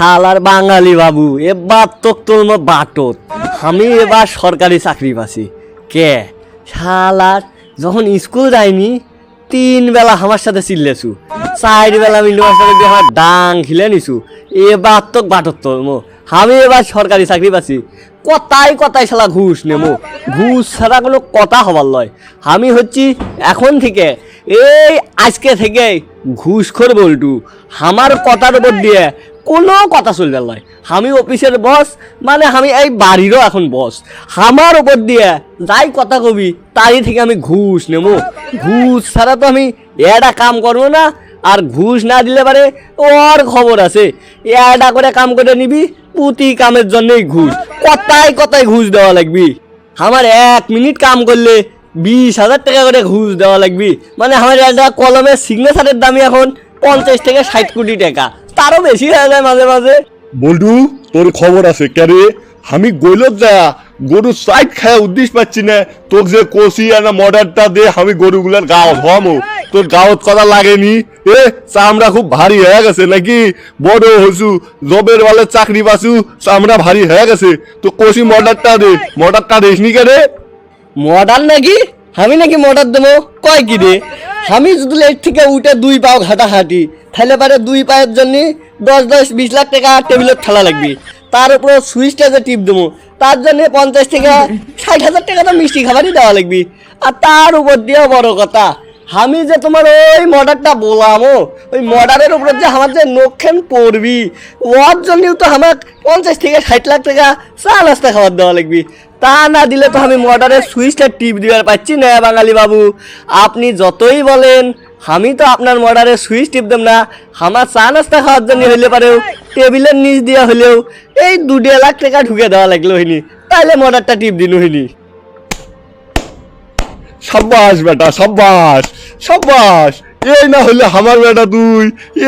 শালার বাঙালি বাবু, এবার তো তোর বাটত। আমি এবার সরকারি চাকরি পাচ্ছি। কে? শালার, যখন স্কুল যাইনি, তিন বেলা আমার সাথে চিল্লেছু। চার বেলা মিলু আমার সাথে আমার ডাং খিলে নিছু। এবার তো বাটত তোর মো। আমি এবার সরকারি চাকরি পাচ্ছি। কথাই কথাই শালা ঘুষ নেমো। ঘুষ ছাড়া কোনো কথা হবার লয়। আমি হচ্ছি এখন থেকে, এই আজকে থেকে ঘুষখোর বলটু। আমার কথার উপর দিয়ে কোনো কথা চলবে নয় আমি অফিসের বস মানে আমি এই বাড়িরও এখন বস আমার উপর দিয়ে যাই কথা কবি তাই থেকে আমি ঘুষ নেব ঘুষ ছাড়া তো আমি এটা কাম করব না, আর ঘুষ না দিলে পারে ওর খবর আছে। এটা করে কাম করে নিবি প্রতি কামের জন্যই ঘুষ। কথায় কথায় ঘুষ দেওয়া লাগবি। আমার এক মিনিট কাম করলে বিশ হাজার টাকা করে ঘুষ দেওয়া লাগবি। মানে আমার একটা কলমের সিগনেচারের দামই এখন পঞ্চাশ থেকে ষাট কোটি টাকা। তারও বেশি হয়ে যায় মাঝে মাঝে। বল্টু তোর খবর আছে ক্যারে আমি গইলত যা গরু সাইড খায় উদ্দেশ্য পাচ্ছি না। তোর যে কষি আর না মডারটা দে আমি গরুগুলার গাও হমো তোর গাওত কথা লাগেনি? এ চামড়া খুব ভারী হয়ে গেছে নাকি? বড় হসু জবের বেলা চাকরি পাসু চামড়া ভারী হয়ে গেছে। তো কষি মডারটা দে। মডারটা দেসনি কে রে? মডার নাকি? আমি নাকি মডার দেবো? কয় কি রে? আমি যদি লেট থেকে উঠে দুই পাও ঘাটা হাঁটি তাহলে পারে দুই পায়ের জন্য দশ দশ, বিশ লাখ টাকা টেবিলত ঠেলা লাগবে। তার উপর সুইচটা যে টিপ দেবো, তার জন্য পঞ্চাশ থেকে ষাট হাজার টাকা তো মিষ্টি খাবারই দেওয়া লাগবে। আর তার উপর দিয়েও বড় কথা, আমি যে তোমার ওই মডারটা বলামো ওই মডারের উপর যে আমার যে নখেন পড়বি, ওর জন্যও তো আমার পঞ্চাশ থেকে ষাট লাখ টাকা চা নাস্তা খাবার দেওয়া লাগবে। তা না দিলে তো আমি মডারের সুইচটা টিপ দিবার পাচ্ছি না, বাঙালি বাবু। আপনি যতই বলেন আমি তো আপনার মডারের সুইচ টিপ না। আমার চা নাস্তা খাওয়ার জন্য হইলে পারেও, টেবিলের নিচ দিয়া হলেও এই দু দেড় লাখ টাকা ঢুকে দেওয়া লাগল হইনি। তাহলে মডারটা টিপ দিন হইনি। সাব্বাস বেটা, সাব্বাস সাব্বাস। এই না হলে আমার বেটা তুই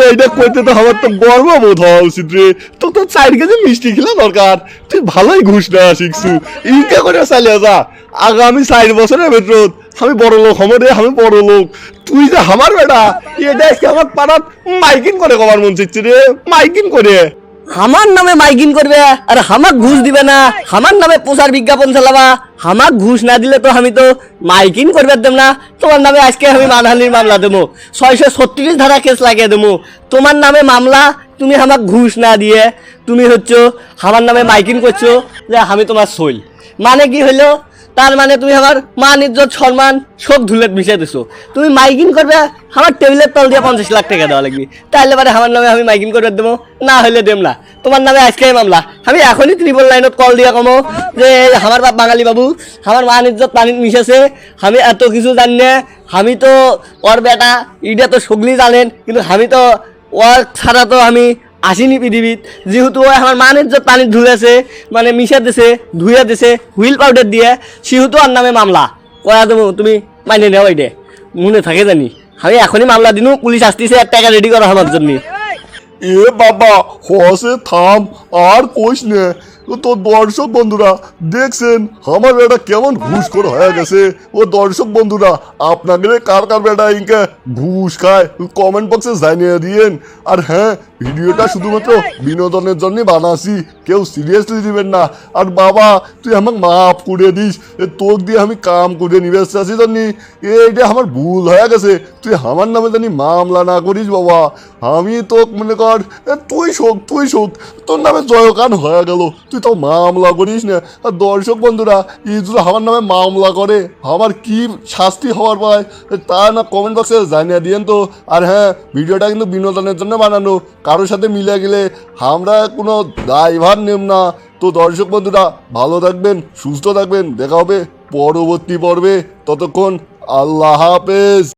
এইটা করতে তো আমার তো গর্ব বোধ হওয়া উচিত রে। তো তো চার কেজি মিষ্টি খেলা দরকার। তুই ভালোই ঘুষ না শিখছু। ইনকা করে চালিয়ে যা। আগামী চার বছরের ভেতর আমি বড় লোক হম রে, আমি বড় লোক। তুই যে আমার বেটা এটা আজকে আমার পাড়াত মাইকিং করে কবার মন চাইছে রে? মাইকিং করে। আমার নামে মাইকিং করবে, আর হামাক ঘুষ দিবে না। আমার নামে প্রচার বিজ্ঞাপন চালাবা। হামাক ঘুষ না দিলে তো আমি তো মাইকিং করবে দেব না। তোমার নামে আজকে আমি মানহানির মামলা দেবো ছয়শো ছত্রিশ ধারা কেস লাগিয়ে দেবো তোমার নামে মামলা, তুমি আমাক ঘুষ না দিয়ে। তুমি হচ্ছে, আমার নামে মাইকিং করছ যে আমি তোমার সই। মানে কি হলো তার মানে তুমি আমার মান, ইজ্জত, সম্মান সব ধুলেট মিশিয়ে দিছো। তুমি মাইকিং করবে, আমার টেবিলের তল দিয়ে পঞ্চাশ লাখ টাকা দেওয়া লাগবে। তাহলে পারে আমার নামে আমি মাইকিং করবে দেবো, না হলে দেম না। তোমার নামে আজকে মামলা। আমি এখনই ত্রিপল লাইনত কল দিয়ে কমো, যে আমার বাপ বাঙালি বাবু, আমার মান, ইজ্জত পানিত মিশেছে আমি এত কিছু জানি না, আমি তো ওর বেটা ইটা তো সগলি জানেন, কিন্তু আমি তো ওর ছাড়া তো আমি আসিনি পৃথিবীত। যেহেতু আমার মানের যে পানি ধুলেছে মানে মিশা দিছে ধুয়ে দিছে, হুইল পাউডার দিয়ে, সেহেতু আর নামে মামলা। কয়া দেবো, তুমি মাইনে নেও এইটে মনে থাকে জানি। আমি এখনই মামলা দিনু, পুলিশ আসতেছে আর টাকা রেডি করা আমার জন্য। এ বাবা, হসে থাম, আর কোষ নে। তো দর্শক বন্ধুরা, দেখছেন? আমার বেটা কেমন ঘুষ করে হয়ে গেছে। ও দর্শক বন্ধুরা আপনাদের কার কার বেটা ইনকে ঘুষ খায় কমেন্ট বক্সে জানিয়ে দিয়েন। আর হ্যাঁ ভিডিওটা শুধুমাত্র বিনোদনের জন্য বানাসি, কেউ সিরিয়াসলি দিবেন না। আর বাবা, তুই আমাকে মাফ করে দিস তোর দিয়ে আমি কাম করে নিবে চাচ্ছি জানি। এইটা আমার ভুল হয়ে গেছে, তুই আমার নামে জানি মামলা না করিস বাবা। আমি তো মনে কর তুই শোক তুই শোক তোর নামে জয়কান হয়ে গেল। তুই তো মামলা করিস না। আর দর্শক বন্ধুরা যদি আমার নামে মামলা করে। আমার কি শাস্তি হওয়ার পায় তা না কমেন্ট বক্সে জানিয়ে দিয়েন তো। আর হ্যাঁ ভিডিওটা কিন্তু বিনোদনের জন্য বানানো। কারোর সাথে মিলে গেলে আমরা কোনো দায়ভার নেব না। তো দর্শক বন্ধুরা, ভালো থাকবেন, সুস্থ থাকবেন। দেখা হবে পরবর্তী পর্বে। ততক্ষণ আল্লাহ হাফেজ।